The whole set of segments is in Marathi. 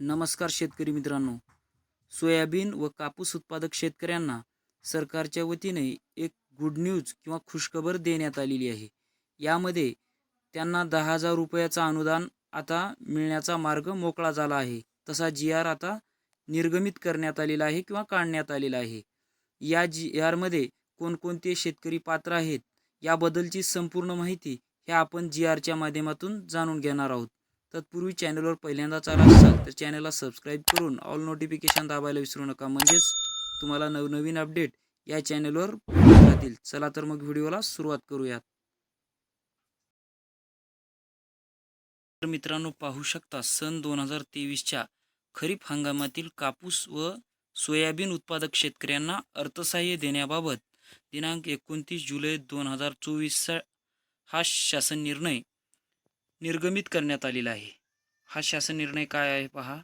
नमस्कार शेतकरी मित्रांनो. सोयाबीन व कापूस उत्पादक शेतकऱ्यांना सरकारच्या वतीने एक गुड न्यूज किंवा खुशखबर देण्यात आलेली आहे. यामध्ये त्यांना दहा हजार रुपयाचं अनुदान आता मिळण्याचा मार्ग मोकळा झाला आहे. तसा जी आर आता निर्गमित करण्यात आलेला आहे किंवा काढण्यात आलेला आहे. या जी आरमध्ये कोणकोणते शेतकरी पात्र आहेत? याबद्दलची संपूर्ण माहिती ह्या आपण जी आरच्या माध्यमातून जाणून घेणार आहोत. तत्पूर्वी चॅनलवर पहिल्यांदाच आला असाल तर चॅनलला सबस्क्राईब करून ऑल नोटिफिकेशन दाबायला विसरू नका. म्हणजेच तुम्हाला नवनवीन अपडेट या चॅनलवर राहतील. चला तर मग व्हिडिओला सुरुवात करूयात. तर मित्रांनो पाहू शकता सन दोन हजार तेवीसच्या खरीप हंगामातील कापूस व सोयाबीन उत्पादक शेतकऱ्यांना अर्थसहाय्य देण्याबाबत दिनांक एकोणतीस जुलै दोन हजार चोवीसचा हा शासन निर्णय निर्गमित करण्यात आलेला आहे. हा शासन निर्णय काय आहे पहा?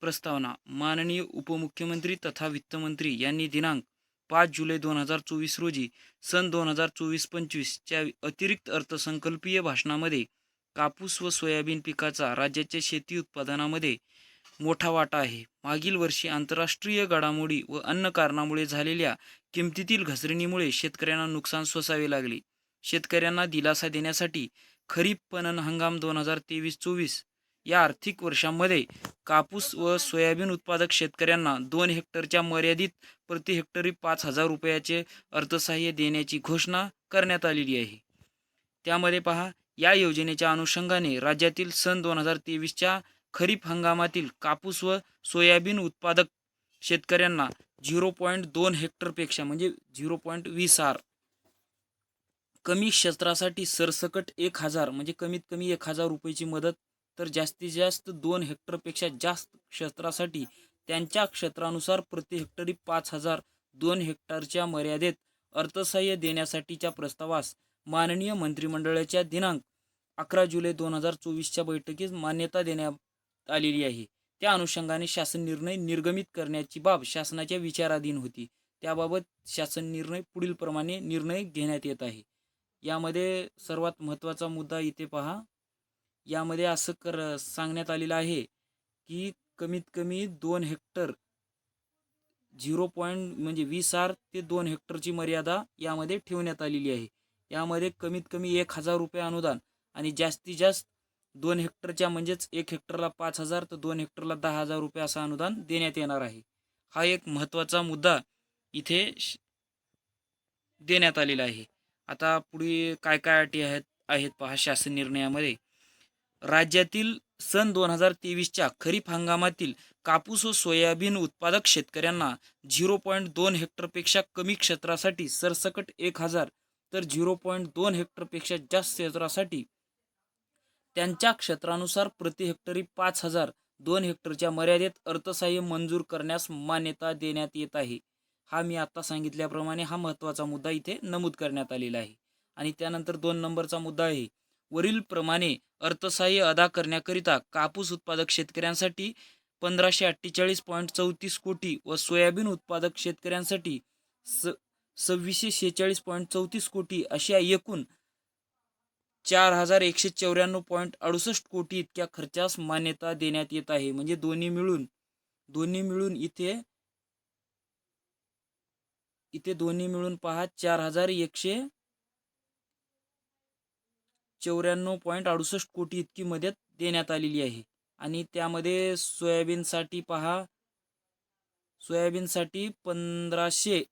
प्रस्तावना. माननीय उपमुख्यमंत्री तथा वित्तमंत्री यांनी दिनांक पाच जुलै दोन हजार चोवीस रोजी सन दोन हजार चोवीस पंचवीसच्या अतिरिक्त अर्थसंकल्पीय भाषणामध्ये कापूस व सोयाबीन पिकाचा राज्याच्या शेती उत्पादनामध्ये मोठा वाटा आहे. मागील वर्षी आंतरराष्ट्रीय घडामोडी व अन्न कारणामुळे झालेल्या किमतीतील घसरणीमुळे शेतकऱ्यांना नुकसान सोसावे लागले. शेतकऱ्यांना दिलासा देण्यासाठी खरीप पणन हंगाम दोन हजार तेवीस चोवीस या आर्थिक वर्षामध्ये कापूस व सोयाबीन उत्पादक शेतकऱ्यांना दोन हेक्टरच्या मर्यादित प्रति हेक्टरी पाच हजार रुपयाचे अर्थसहाय्य देण्याची घोषणा करण्यात आलेली आहे. त्यामध्ये पहा या योजनेच्या अनुषंगाने राज्यातील सन दोन हजार तेवीसच्या खरीप हंगामातील कापूस व सोयाबीन उत्पादक शेतकऱ्यांना झिरो पॉईंट दोन हेक्टरपेक्षा म्हणजे झिरो पॉईंट वीस आर कमी क्षेत्रासाठी सरसकट एक हजार म्हणजे कमीत कमी एक हजार रुपयाची मदत तर जास्तीत जास्त दोन हेक्टरपेक्षा जास्त क्षेत्रासाठी त्यांच्या क्षेत्रानुसार प्रति हेक्टरी पाच हजार दोन हेक्टरच्या मर्यादेत अर्थसहाय्य देण्यासाठीच्या प्रस्तावास माननीय मंत्रिमंडळाच्या दिनांक अकरा जुलै दोन हजार चोवीसच्या बैठकीत मान्यता देण्यात आलेली आहे. त्या अनुषंगाने शासन निर्णय निर्गमित करण्याची बाब शासनाच्या विचाराधीन होती. त्याबाबत शासन निर्णय पुढील प्रमाणे निर्णय घेण्यात येत आहे. यामध्ये सर्वात महत्त्वाचा मुद्दा इथे पहा. यामध्ये असं कर सांगण्यात आलेलं आहे की कमीत कमी दोन हेक्टर झिरो पॉईंट म्हणजे वीस आर ते दोन हेक्टरची मर्यादा यामध्ये ठेवण्यात आलेली आहे. यामध्ये कमीत कमी एक हजार रुपये अनुदान आणि जास्तीत जास्त दोन हेक्टरच्या म्हणजेच एक हेक्टरला पाच हजार तर दोन हेक्टरला दहा हजार रुपये असं अनुदान देण्यात येणार आहे. हा एक महत्त्वाचा मुद्दा इथे देण्यात आलेला आहे. आता पुढे काय काय अटी आहेत आहेत पहा शासन निर्णयामध्ये. राज्यातील सन दोन हजार तेवीसच्या खरीप हंगामातील कापूस व सोयाबीन उत्पादक शेतकऱ्यांना झिरो पॉईंट दोन हेक्टरपेक्षा कमी क्षेत्रासाठी सरसकट एक हजार तर झिरो पॉईंट दोन हेक्टरपेक्षा जास्त क्षेत्रासाठी त्यांच्या क्षेत्रानुसार प्रति हेक्टरी पाच हजार दोन हेक्टरच्या मर्यादेत अर्थसहाय्य मंजूर करण्यास मान्यता देण्यात येत आहे. हा मी आत्ता सांगितल्याप्रमाणे हा महत्त्वाचा मुद्दा इथे नमूद करण्यात आलेला आहे. आणि त्यानंतर दोन नंबरचा मुद्दा आहे. वरील प्रमाणे अर्थसहाय्य अदा करण्याकरिता कापूस उत्पादक शेतकऱ्यांसाठी पंधराशे अठ्ठेचाळीस पॉईंट चौतीस कोटी व सोयाबीन उत्पादक शेतकऱ्यांसाठी स सव्वीसशे शेहेचाळीस पॉईंट चौतीस कोटी अशा एकूण चार हजार एकशे चौऱ्याण्णव पॉईंट अडुसष्ट कोटी इतक्या खर्चास मान्यता देण्यात येत आहे. म्हणजे दोन्ही मिळून दोन्ही मिळून इथे इथे दोन्ही मिळून पहा चार हजार एकशे चौऱ्याण्णव पॉईंट अडुसष्ट कोटी इतकी मदत देण्यात आलेली आहे. आणि त्यामध्ये सोयाबीनसाठी पहा सोयाबीनसाठी पंधराशे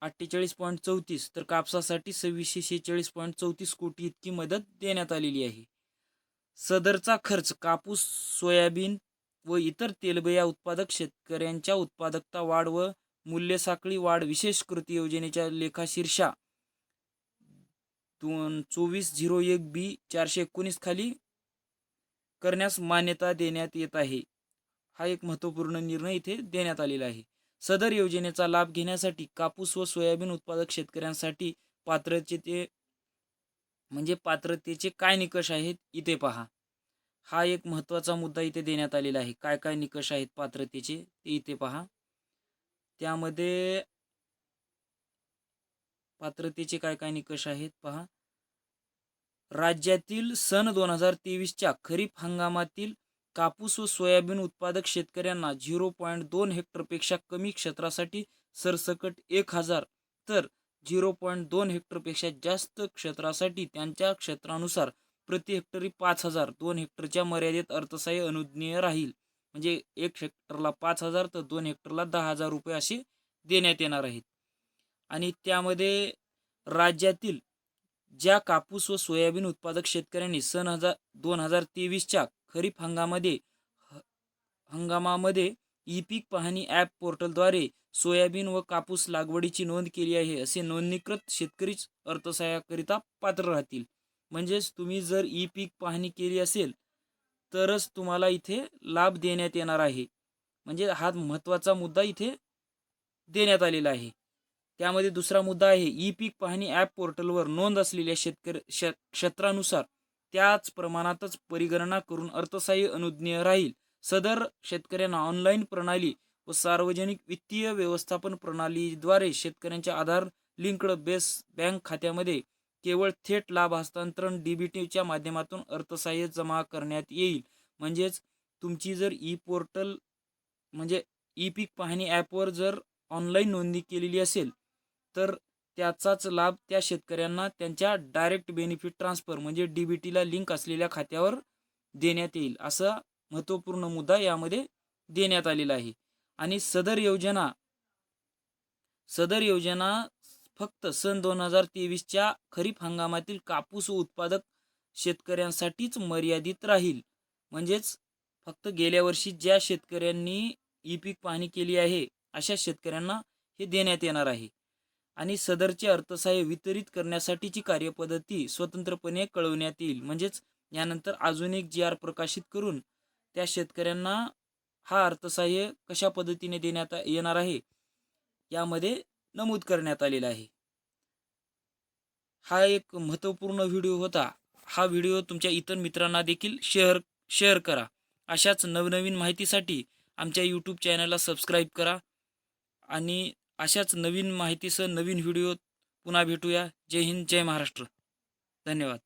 अठ्ठेचाळीस पॉईंट चौतीस तर कापसासाठी सव्वीसशे शेहेचाळीस पॉईंट चौतीस कोटी इतकी मदत देण्यात आलेली आहे. सदरचा खर्च कापूस सोयाबीन व इतर तेलबिया उत्पादक शेतकऱ्यांच्या उत्पादकता वाढ व मूल्य साखळी वाढ विशेष कृती योजनेच्या लेखाशीर्षा दोन चोवीस झिरो एक बी चारशे एकोणीस खाली करण्यास मान्यता देण्यात येत आहे. हा एक महत्त्वपूर्ण निर्णय इथे देण्यात आलेला आहे. सदर योजनेचा लाभ घेण्यासाठी कापूस व सोयाबीन उत्पादक शेतकऱ्यांसाठी पात्रतेचे म्हणजे पात्रतेचे काय निकष आहेत इथे पहा. हा एक महत्त्वाचा मुद्दा इथे देण्यात आलेला आहे. काय काय निकष आहेत पात्रतेचे ते इथे पहा. त्यामध्ये पात्रतेचे काय काय निकष आहेत पहा. राज्यातील सन दोन हजार तेवीसच्या खरीप हंगामातील कापूस व सोयाबीन उत्पादक शेतकऱ्यांना झिरो पॉईंट दोन हेक्टरपेक्षा कमी क्षेत्रासाठी सरसकट एक हजार तर झिरो पॉईंट दोन हेक्टरपेक्षा जास्त क्षेत्रासाठी त्यांच्या क्षेत्रानुसार प्रति हेक्टरी पाच हजार. दोन हेक्टरच्या मर्यादेत अर्थसहाय्य अनुज्ञेय राहील. म्हणजे एक हेक्टरला पाच हजार तर दोन हेक्टरला दहा हजार रुपये असे देण्यात येणार आहेत. आणि त्यामध्ये राज्यातील ज्या कापूस व सोयाबीन उत्पादक शेतकऱ्यांनी सन हजार दोन हजार तेवीसच्या खरीप हंगामामध्ये ह- हंगामामध्ये ई पीक पाहणी ॲप पोर्टलद्वारे सोयाबीन व कापूस लागवडीची नोंद केली आहे असे नोंदणीकृत शेतकरीच अर्थसहाय्याकरिता पात्र राहतील. म्हणजेच तुम्ही जर ई पीक पाहणी केली असेल तरच तुम्हाला इथे लाभ देण्यात येणार आहे. म्हणजे हा महत्त्वाचा मुद्दा इथे देण्यात आलेला आहे. त्यामध्ये दुसरा मुद्दा आहे ई पीक पाहणी ॲप पोर्टलवर नोंद असलेल्या शेतकरी श क्षेत्रानुसार त्याच प्रमाणातच परिगणना करून अर्थसहाय्य अनुज्ञेय राहील. सदर शेतकऱ्यांना ऑनलाईन प्रणाली व सार्वजनिक वित्तीय व्यवस्थापन प्रणालीद्वारे शेतकऱ्यांच्या आधार लिंक्ड बेस बँक खात्यामध्ये केवळ थेट लाभ हस्तांतरण डीबीटीच्या माध्यमातून अर्थसहाय्य जमा करण्यात येईल. म्हणजेच तुमची जर ई पोर्टल म्हणजे ई पीक पाहणी ॲपवर जर ऑनलाईन नोंदणी केलेली असेल तर त्याचाच लाभ त्या शेतकऱ्यांना त्यांच्या डायरेक्ट बेनिफिट ट्रान्सफर म्हणजे डी बी टीला लिंक असलेल्या खात्यावर देण्यात येईल. असा महत्त्वपूर्ण मुद्दा यामध्ये देण्यात आलेला आहे. आणि सदर योजना सदर योजना फक्त सन दोन हजार तेवीसच्या खरीप हंगामातील कापूस उत्पादक शेतकऱ्यांसाठीच मर्यादित राहील. म्हणजेच फक्त गेल्या वर्षी ज्या शेतकऱ्यांनी ई पीक पाहणी केली आहे अशा शेतकऱ्यांना हे देण्यात येणार आहे. आणि सदरचे अर्थसहाय्य वितरित करण्यासाठीची कार्यपद्धती स्वतंत्रपणे कळवण्यात येईल. म्हणजेच यानंतर अजून एक जी आर प्रकाशित करून त्या शेतकऱ्यांना हा अर्थसहाय्य कशा पद्धतीने देण्यात येणार आहे यामध्ये नमूद करण्यात आलेला आहे. हा एक महत्त्वपूर्ण व्हिडिओ होता. हा व्हिडिओ तुमच्या इतर मित्रांना देखील शेअर शेअर करा. अशाच नवनवीन माहितीसाठी आमच्या यूट्यूब चॅनलला सबस्क्राईब करा आणि अशाच नवीन माहितीसह नवीन व्हिडिओ पुन्हा भेटूया. जय हिंद जय महाराष्ट्र. धन्यवाद.